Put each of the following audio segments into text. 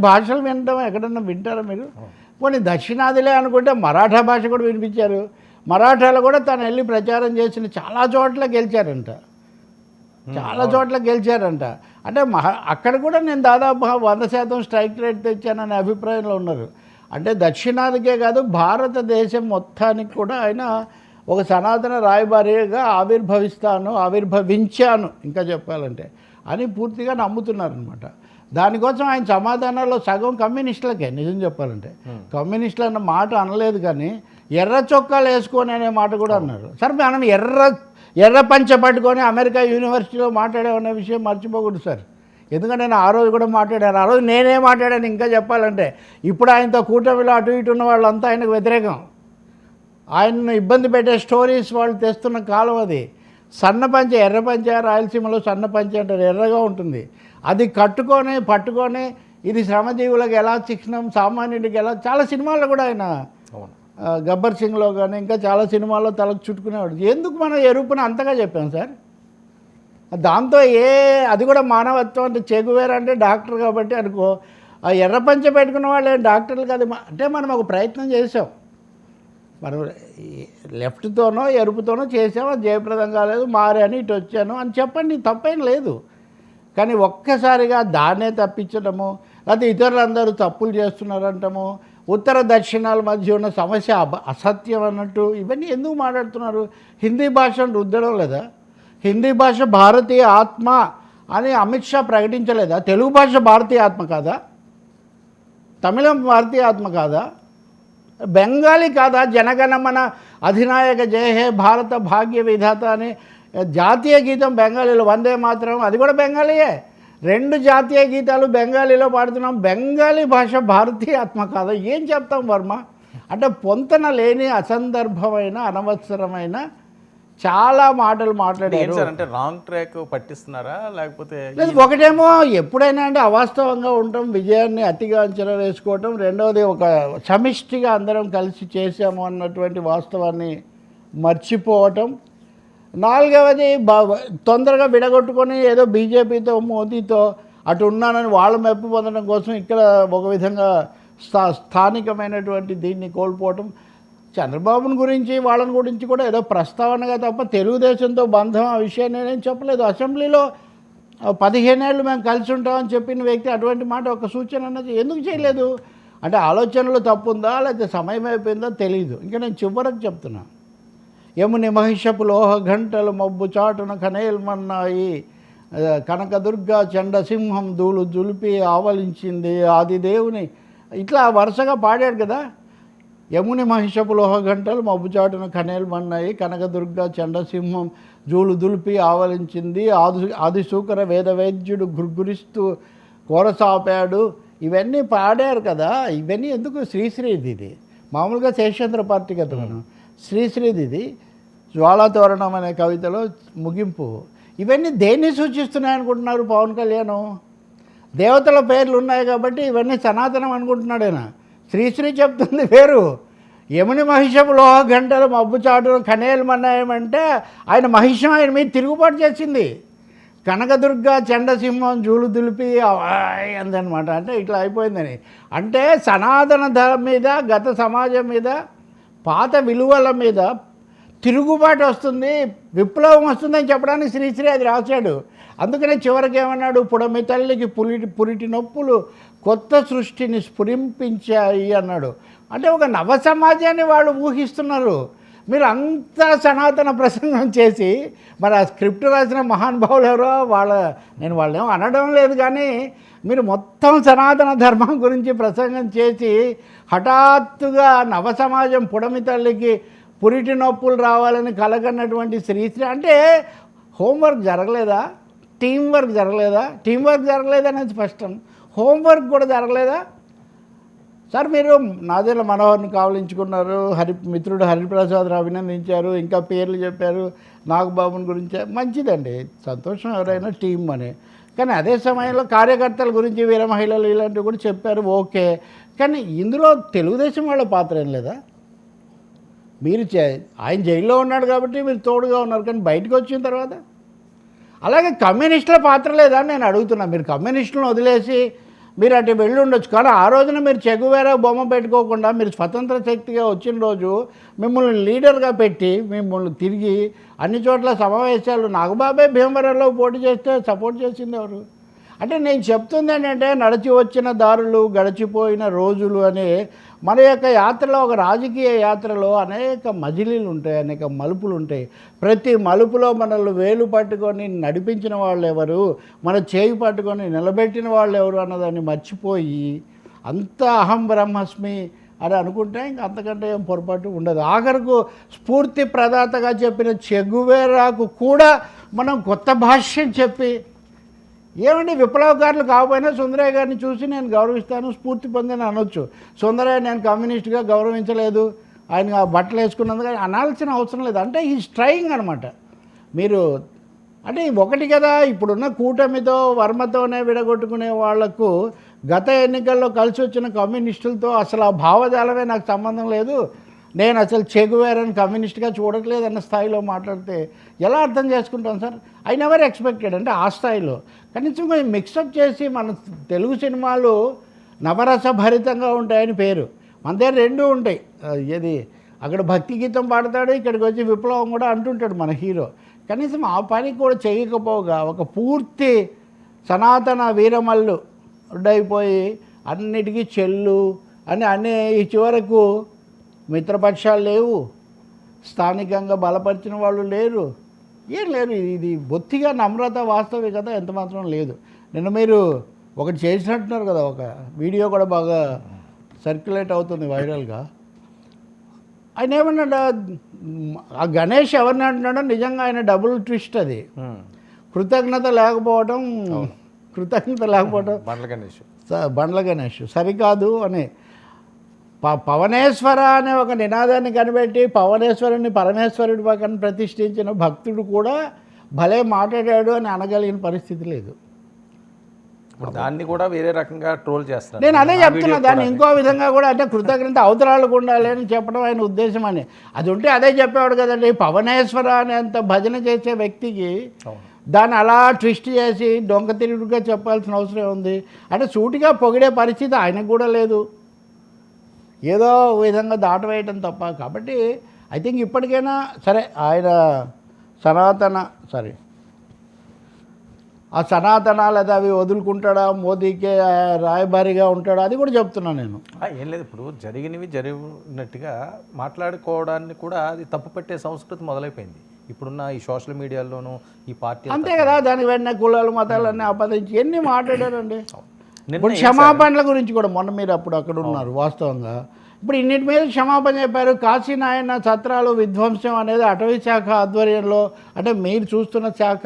భాషలు వినడం ఎక్కడన్నా వింటారా మీరు? కొన్ని దక్షిణాదిలే అనుకుంటే మరాఠా భాష కూడా వినిపించారు. మరాఠాలో కూడా తను వెళ్ళి ప్రచారం చేసిన చాలా చోట్ల గెలిచారంట. చాలా చోట్ల గెలిచారంట. అంటే మహా అక్కడ కూడా నేను దాదాపు వంద శాతం స్ట్రైక్ రేట్ తెచ్చాననే అభిప్రాయంలో ఉన్నారు. అంటే దక్షిణాదికే కాదు భారతదేశం మొత్తానికి కూడా ఆయన ఒక సనాతన రాయబారిగా ఆవిర్భవిస్తాను ఆవిర్భవించాను ఇంకా చెప్పాలంటే అని పూర్తిగా నమ్ముతున్నారనమాట దానికోసం ఆయన సమాధానాల్లో సగం కమ్యూనిస్టులకే నిజం చెప్పాలంటే. కమ్యూనిస్టులు అన్న మాట అనలేదు కానీ ఎర్ర చొక్కాలు వేసుకొని అనే మాట కూడా అన్నారు. సార్ మనం ఎర్ర ఎర్ర పంచ పట్టుకొని అమెరికా యూనివర్సిటీలో మాట్లాడామనే విషయం మర్చిపోకూడదు సార్. ఎందుకంటే నేను ఆ రోజు కూడా మాట్లాడాను. ఆ రోజు నేనే మాట్లాడాను ఇంకా చెప్పాలంటే. ఇప్పుడు ఆయనతో కూటమిలో అటు ఇటు ఉన్న వాళ్ళంతా ఆయనకు వ్యతిరేకం. ఆయన్ను ఇబ్బంది పెట్టే స్టోరీస్ వాళ్ళు తెస్తున్న కాలం అది. సన్న పంచ ఎర్ర పంచ రాయలసీమలో సన్న పంచ అంటారు. ఎర్రగా ఉంటుంది. అది కట్టుకొని పట్టుకొని ఇది శ్రమజీవులకు ఎలా శిక్షణం సామాన్యుడికి ఎలా చాలా సినిమాల్లో కూడా ఆయన గబ్బర్ సింగ్లో కానీ ఇంకా చాలా సినిమాల్లో తలకు చుట్టుకునేవాడు. ఎందుకు మనం ఎరుపుని అంతగా చెప్పాం సార్? దాంతో ఏ అది కూడా మానవత్వం అంటే చెగువేరు అంటే డాక్టర్ కాబట్టి అనుకో ఆ ఎర్ర పంచ పెట్టుకున్న వాళ్ళు డాక్టర్లు కాదు. అంటే మనం ఒక ప్రయత్నం చేసాం మనం లెఫ్ట్తోనో ఎరుపుతోనో చేసాం అది జయప్రదం కాలేదు మారాను ఇటు వచ్చాను అని చెప్పండి తప్పేం లేదు. కానీ ఒక్కసారిగా దాన్నే తప్పించడము లేకపోతే ఇతరులందరూ తప్పులు చేస్తున్నారంటము ఉత్తర దక్షిణాల మధ్య ఉన్న సమస్య అసత్యం అన్నట్టు ఇవన్నీ ఎందుకు మాట్లాడుతున్నారు? హిందీ భాషను రుద్దడం లేదా? హిందీ భాష భారతీయ ఆత్మ అని అమిత్ షా ప్రకటించలేదా? తెలుగు భాష భారతీయ ఆత్మ కాదా? తమిళం భారతీయ ఆత్మ కాదా? బెంగాలీ కాదా? జనగణమన అధినాయక జయ హే భారత భాగ్య విధాత అని జాతీయ గీతం బెంగాలీలో వందే మాత్రం అది కూడా బెంగాలీయే. రెండు జాతీయ గీతాలు బెంగాలీలో పాడుతున్నాం. బెంగాలీ భాష భారతీయ ఆత్మ కాదా? ఏం చెప్తాం వర్మ? అంటే పొంతన లేని అసందర్భమైన అనవసరమైన చాలా మాటలు మాట్లాడారు. అంటే రాంగ్ ట్రాక్ పట్టిస్తున్నారా? లేకపోతే లేదు ఒకటేమో ఎప్పుడైనా అంటే అవాస్తవంగా ఉండటం విజయాన్ని అతిగా అంచనా వేసుకోవటం. రెండవది ఒక సమిష్టిగా అందరం కలిసి చేసాము అన్నటువంటి వాస్తవాన్ని మర్చిపోవటం. నాలుగవది బా- తొందరగా విడగొట్టుకొని ఏదో బీజేపీతో మోదీతో అటు ఉన్నానని వాళ్ళ మెప్పు పొందడం కోసం ఇక్కడ ఒక విధంగా స్థా స్థానికమైనటువంటి దీన్ని కోల్పోవటం. చంద్రబాబుని గురించి వాళ్ళని గురించి కూడా ఏదో ప్రస్తావనగా తప్ప తెలుగుదేశంతో బంధం ఆ విషయాన్ని నేనేం చెప్పలేదు. అసెంబ్లీలో పదిహేనేళ్ళు మేము కలిసి ఉంటామని చెప్పిన వ్యక్తి అటువంటి మాట ఒక సూచన అన్నది ఎందుకు చేయలేదు? అంటే ఆలోచనలో తప్పు ఉందా లేకపోతే సమయం అయిపోయిందో? తెలియదు ఇంకా నేను చివరకు చెప్తున్నాను యముని మహిషపు లోహ గంటలు మబ్బు చాటున కనేల్మన్నాయి ఆ, కనకదుర్గ చండసింహం దూలు జులిపి ఆవలించింది. ఆదిదేవుని ఇట్లా వరుసగా పాడాడు కదా. యముని మహిషపు లోహ గంటలు మబ్బుచాటున కనేల్మన్నాయి కనకదుర్గ చండసింహం జూలు దులిపి ఆవలించింది. ఆది ఆదిశూకర వేదవైద్యుడు గుర్గురిస్తూ కోరసాపాడు. ఇవన్నీ పాడారు కదా. ఇవన్నీ ఎందుకు శ్రీశ్రీది ఇది మామూలుగా శేషేంద్ర పార్టీ కదా మనం. శ్రీశ్రీది ఇది జ్వాలాతోరణం అనే కవితలో ముగింపు. ఇవన్నీ దేన్ని సూచిస్తున్నాయి అనుకుంటున్నారు పవన్ కళ్యాణ్? దేవతల పేర్లు ఉన్నాయి కాబట్టి ఇవన్నీ సనాతనం అనుకుంటున్నాడు ఆయన శ్రీశ్రీ చెప్తుంది పేరు యముని మహిషపు లోహ గంటలు మబ్బు చాటును కనేయమన్నాయమంటే ఆయన మహిషం ఆయన మీద తిరుగుబాటు చేసింది. కనకదుర్గ చండసింహం జూలు దులిపి అందనమాట అంటే ఇట్లా అయిపోయిందని. అంటే సనాతన ధర్మం మీద గత సమాజం మీద పాత విలువల మీద తిరుగుబాటు వస్తుంది విప్లవం వస్తుందని చెప్పడానికి శ్రీశ్రీ అది రాశాడు. అందుకనే చివరికి ఏమన్నాడు పుడమి తల్లికి పురిటి పురిటి నొప్పులు కొత్త సృష్టిని స్ఫురింపించాయి అన్నాడు. అంటే ఒక నవ సమాజాన్ని వాళ్ళు ఊహిస్తున్నారు. మీరు అంత సనాతన ప్రసంగం చేసి మరి ఆ స్క్రిప్ట్ రాసిన మహానుభావులు ఎవరో వాళ్ళ నేను వాళ్ళేమో అనడం లేదు కానీ మీరు మొత్తం సనాతన ధర్మం గురించి ప్రసంగం చేసి హఠాత్తుగా నవ సమాజం పుడమి తల్లికి పురిటి నొప్పులు రావాలని కలగన్నటువంటి శ్రీశ్రీ అంటే హోంవర్క్ జరగలేదా? టీం వర్క్ జరగలేదా? టీం వర్క్ జరగలేదనేది స్పష్టం. హోంవర్క్ కూడా జరగలేదా? సార్ మీరు నాదేళ్ళ మనోహర్ని కావలించుకున్నారు. హరి మిత్రుడు హరిప్రసాద్ అభినందించారు. ఇంకా పేర్లు చెప్పారు నాగబాబుని గురించి. మంచిదండి. సంతోషం ఎవరైనా టీం అని. కానీ అదే సమయంలో కార్యకర్తల గురించి వీర మహిళలు ఇలాంటివి కూడా చెప్పారు. ఓకే. కానీ ఇందులో తెలుగుదేశం వాళ్ళ పాత్ర ఏం లేదా? మీరు చే- ఆయన జైల్లో ఉన్నాడు కాబట్టి మీరు తోడుగా ఉన్నారు కానీ బయటకు వచ్చిన తర్వాత? అలాగే కమ్యూనిస్టుల పాత్ర లేదా అని నేను అడుగుతున్నా. మీరు కమ్యూనిస్టులను వదిలేసి మీరు అటు వెళ్ళి ఉండొచ్చు. కానీ ఆ రోజున మీరు చెగువేరా బొమ్మ పెట్టుకోకుండా మీరు స్వతంత్ర శక్తిగా వచ్చిన రోజు మిమ్మల్ని లీడర్గా పెట్టి మిమ్మల్ని తిరిగి అన్ని చోట్ల సమావేశాలు నాగబాబే భీమవరంలో పోటీ చేస్తే సపోర్ట్ చేసింది ఎవరు? అంటే నేను చెప్తుంది ఏంటంటే నడిచి వచ్చిన దారులు గడిచిపోయిన రోజులు అని మన యొక్క యాత్రలో ఒక రాజకీయ యాత్రలో అనేక మజిలీలు ఉంటాయి అనేక మలుపులు ఉంటాయి. ప్రతి మలుపులో మనల్ని వేలు పట్టుకొని నడిపించిన వాళ్ళు ఎవరు? మన చేయి పట్టుకొని నిలబెట్టిన వాళ్ళు ఎవరు అన్నదాన్ని మర్చిపోయి అంత అహం బ్రహ్మస్మి అని అనుకుంటే ఇంక అంతకంటే ఏం పొరపాటు ఉండదు. ఆఖరకు స్ఫూర్తి ప్రదాతగా చెప్పిన చెగువేరాకు కూడా మనం కొత్త భాష్యం చెప్పి ఏమండి విప్లవకారులు కాకపోయినా సుందరయ్య గారిని చూసి నేను గౌరవిస్తాను స్ఫూర్తి పొందని అనొచ్చు. సుందరయ్య నేను కమ్యూనిస్ట్గా గౌరవించలేదు. ఆయన ఆ బట్టలు వేసుకున్నందుకు అనాల్సిన అవసరం లేదు. అంటే ఈ స్ట్రైయింగ్ అనమాట మీరు అంటే ఒకటి కదా ఇప్పుడున్న కూటమితో వర్మతోనే విడగొట్టుకునే వాళ్ళకు గత ఎన్నికల్లో కలిసి వచ్చిన కమ్యూనిస్టులతో అసలు ఆ భావజాలమే నాకు సంబంధం లేదు. నేను అసలు చెగువేరని కమ్యూనిస్ట్గా చూడట్లేదన్న స్థాయిలో మాట్లాడితే ఎలా అర్థం చేసుకుంటాం సార్? ఐ నెవర్ ఎక్స్పెక్టెడ్ అంటే ఆ స్థాయిలో. కనీసం కొంచెం మిక్సప్ చేసి మన తెలుగు సినిమాలు నవరసభరితంగా ఉంటాయని పేరు. మన దగ్గర రెండు ఉంటాయి. ఇది ఏది? అక్కడ భక్తి గీతం పాడతాడు ఇక్కడికి వచ్చి విప్లవం కూడా అంటుంటాడు మన హీరో. కనీసం ఆ పని కూడా చేయకపోగా ఒక పూర్తి సనాతన వీరమల్లు అయిపోయి అన్నిటికీ చెల్లు అని అనే ఈ చివరకు మిత్రపక్షాలు లేవు. స్థానికంగా బలపరిచిన వాళ్ళు లేరు. ఏం లేరు. ఇది బొత్తిగా నమ్రత వాస్తవికత ఎంత మాత్రం లేదు. నిన్న మీరు ఒకటి చేసినట్టున్నారు కదా ఒక వీడియో కూడా బాగా సర్క్యులేట్ అవుతుంది వైరల్గా. ఆయన ఏమన్నాడు? ఆ గణేష్ ఎవరిని అంటున్నాడో నిజంగా ఆయన డబుల్ ట్విస్ట్ అది. కృతజ్ఞత లేకపోవడం కృతజ్ఞత లేకపోవడం బండ్ల గణేష్. స- బండ్ల గణేష్. సరికాదు అని ప పవనేశ్వర అనే ఒక నినాదాన్ని కనిపెట్టి పవనేశ్వరుని పరమేశ్వరుడి పక్కన ప్రతిష్ఠించిన భక్తుడు కూడా భలే మాట్లాడాడు అని అనగలిగిన పరిస్థితి లేదు. ఇప్పుడు దాన్ని కూడా వేరే రకంగా ట్రోల్ చేస్తున్నారు నేను అదే చెప్తున్నా దాన్ని. ఇంకో విధంగా కూడా అంటే కృతజ్ఞత అవతరాలకు ఉండాలి అని చెప్పడం ఆయన ఉద్దేశం అని. అది ఉంటే అదే చెప్పేవాడు కదండి పవనేశ్వర అనేంత భజన చేసే వ్యక్తికి దాన్ని అలా ట్విస్ట్ చేసి డొంక తిరుగుడుగా చెప్పాల్సిన అవసరం ఉంది అంటే సూటిగా పొగిడే పరిస్థితి ఆయనకు కూడా లేదు. ఏదో విధంగా దాటవేయటం తప్ప. కాబట్టి ఐ థింక్ ఇప్పటికైనా సరే ఆయన సనాతన సారీ ఆ సనాతన లేదా అవి వదులుకుంటాడా? మోదీకే రాయబారిగా ఉంటాడా? అది కూడా చెప్తున్నా నేను. ఏం లేదు. ఇప్పుడు జరిగినవి జరిగినట్టుగా మాట్లాడుకోవడాన్ని కూడా అది తప్పు పెట్టే సంస్కృతి మొదలైపోయింది. ఇప్పుడున్న ఈ సోషల్ మీడియాలోనూ ఈ పార్టీ అంతే కదా. దానికి వెంటనే కులాలు మతాలన్నీ ఆపాదించి ఎన్ని మాట్లాడారండి? ఇప్పుడు క్షమాపణల గురించి కూడా మొన్న మీరు అప్పుడు అక్కడ ఉన్నారు వాస్తవంగా. ఇప్పుడు ఇన్నిటి మీద క్షమాపణ చెప్పారు? కాశీనాయన సత్రాలు విధ్వంసం అనేది అటవీ శాఖ ఆధ్వర్యంలో అంటే మీరు చూస్తున్న శాఖ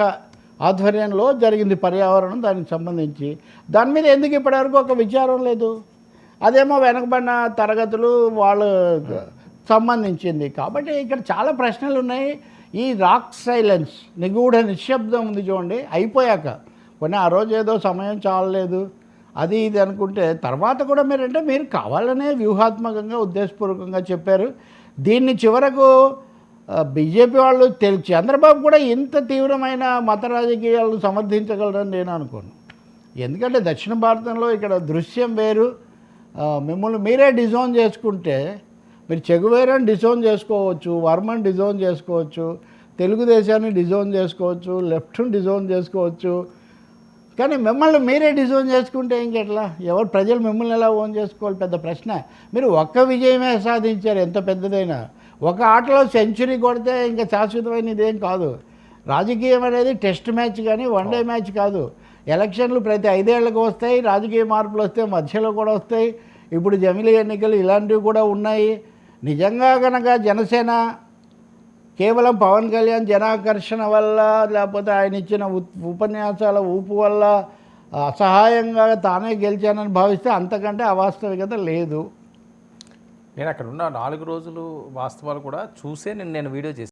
ఆధ్వర్యంలో జరిగింది పర్యావరణం దానికి సంబంధించి. దాని మీద ఎందుకు ఇప్పటివరకు ఒక విచారం లేదు? అదేమో వెనకబడిన తరగతులు వాళ్ళు సంబంధించింది. కాబట్టి ఇక్కడ చాలా ప్రశ్నలు ఉన్నాయి. ఈ రాక్ సైలెన్స్ నిగూఢ నిశ్శబ్దం ఉంది చూడండి అయిపోయాక. కొన్ని ఆ రోజు ఏదో సమయం చాలలేదు. అది ఇది అనుకుంటే తర్వాత కూడా మీరంటే మీరు కావాలనే వ్యూహాత్మకంగా ఉద్దేశపూర్వకంగా చెప్పారు. దీన్ని చివరకు బీజేపీ వాళ్ళు తెలి చంద్రబాబు కూడా ఇంత తీవ్రమైన మత రాజకీయాలను సమర్థించగలరని నేను అనుకోను. ఎందుకంటే దక్షిణ భారతంలో ఇక్కడ దృశ్యం వేరు. మిమ్మల్ని మీరే డిజోన్ చేసుకుంటే మీరు చెగువేరని డిజోన్ చేసుకోవచ్చు వర్మని డిజోన్ చేసుకోవచ్చు తెలుగుదేశాన్ని డిజోన్ చేసుకోవచ్చు లెఫ్ట్ని డిజోన్ చేసుకోవచ్చు కానీ మిమ్మల్ని మీరే డిజైన్ చేసుకుంటే ఇంకెట్లా ఎవరు ప్రజలు మిమ్మల్ని ఎలా ఓన్ చేసుకోవాలి? పెద్ద ప్రశ్న. మీరు ఒక్క విజయమే సాధించారు ఎంత పెద్దదైనా. ఒక ఆటలో సెంచరీ కొడితే ఇంకా శాశ్వతమైన ఇదేం కాదు. రాజకీయం అనేది టెస్ట్ మ్యాచ్ కానీ వన్ డే మ్యాచ్ కాదు. ఎలక్షన్లు ప్రతి ఐదేళ్ళకు వస్తాయి రాజకీయ మార్పులు వస్తాయి మధ్యలో కూడా వస్తాయి. ఇప్పుడు జమిలీ ఎన్నికలు ఇలాంటివి కూడా ఉన్నాయి. నిజంగా కనుక జనసేన కేవలం పవన్ కళ్యాణ్ జనాకర్షణ వల్ల లేకపోతే ఆయన ఇచ్చిన ఉత్- ఉపన్యాసాల ఊపు వల్ల అసహాయంగా తానే గెలిచానని భావిస్తే అంతకంటే అవాస్తవికత లేదు. నేను అక్కడ ఉన్న నాలుగు రోజులు వాస్తవాలు కూడా చూసే నేను నేను వీడియో చేశాను.